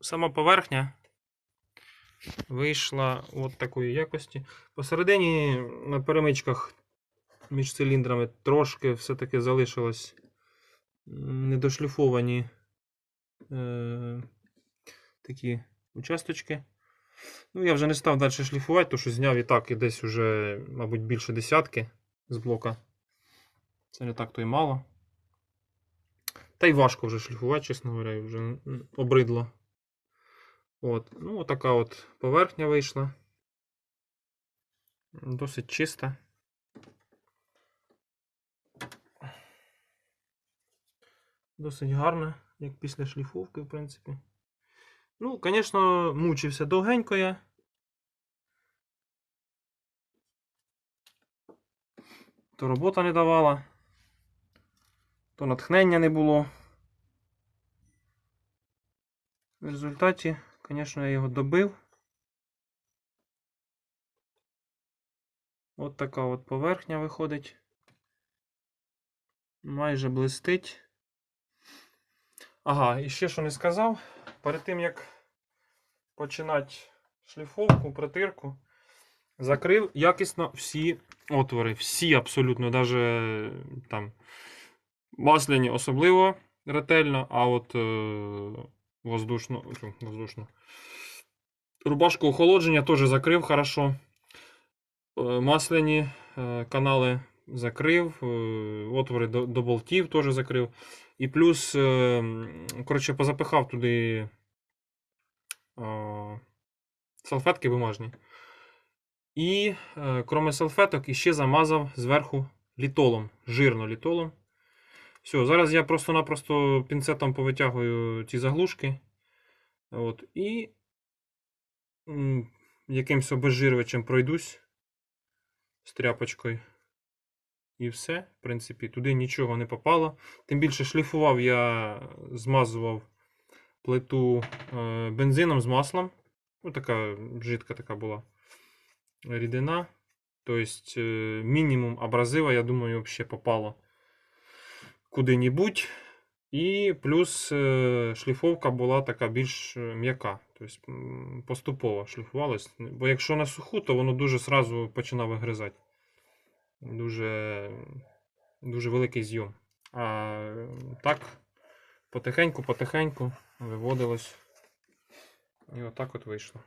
Сама поверхня вийшла от такої якості. Посередині на перемичках між циліндрами трошки все-таки залишилось недошліфовані е, такі участочки. Ну, я вже не став далі шліфувати, тому що зняв і так і десь уже, мабуть, більше десятки з блока. Це не так то й мало. Та й важко вже шліфувати, чесно говоря, вже обридло. От. Ну, така от поверхня вийшла. Досить чиста. Досить гарна, як після шліфовки, в принципі. Ну, звісно, мучився довгенько я. То робота не давала, то натхнення не було. В результаті, звісно, я його добив. От така от поверхня виходить. Майже блистить. Ага, і ще що не сказав. Перед тим як починати шліфовку, протирку, закрив якісно всі отвори. Всі абсолютно, навіть там масляні особливо ретельно, а от воздушно, воздушно. Рубашку охолодження теж закрив хорошо. Е, Масляні е, канали закрив, е, отвори до, до болтів теж закрив. І плюс, коротше, позапихав туди салфетки бумажні. І, кроме салфеток, іще замазав зверху літолом, жирно літолом. Все, зараз я просто-напросто пінцетом повитягую ці заглушки. От, і м, якимось обезжирювачем пройдусь з тряпочкою. І все, в принципі, туди нічого не попало. Тим більше шліфував я, змазував плиту е, бензином з маслом. Ну, така жидка така була рідина. Тобто, мінімум абразива, я думаю, взагалі попало куди-небудь. І плюс е, шліфовка була така більш е, м'яка. Тобто поступово шліфувалась. Бо якщо на суху, то воно дуже сразу починає вигризати. Дуже, дуже великий зйом. А е, так, потихеньку-потихеньку виводилось. І отак от вийшло.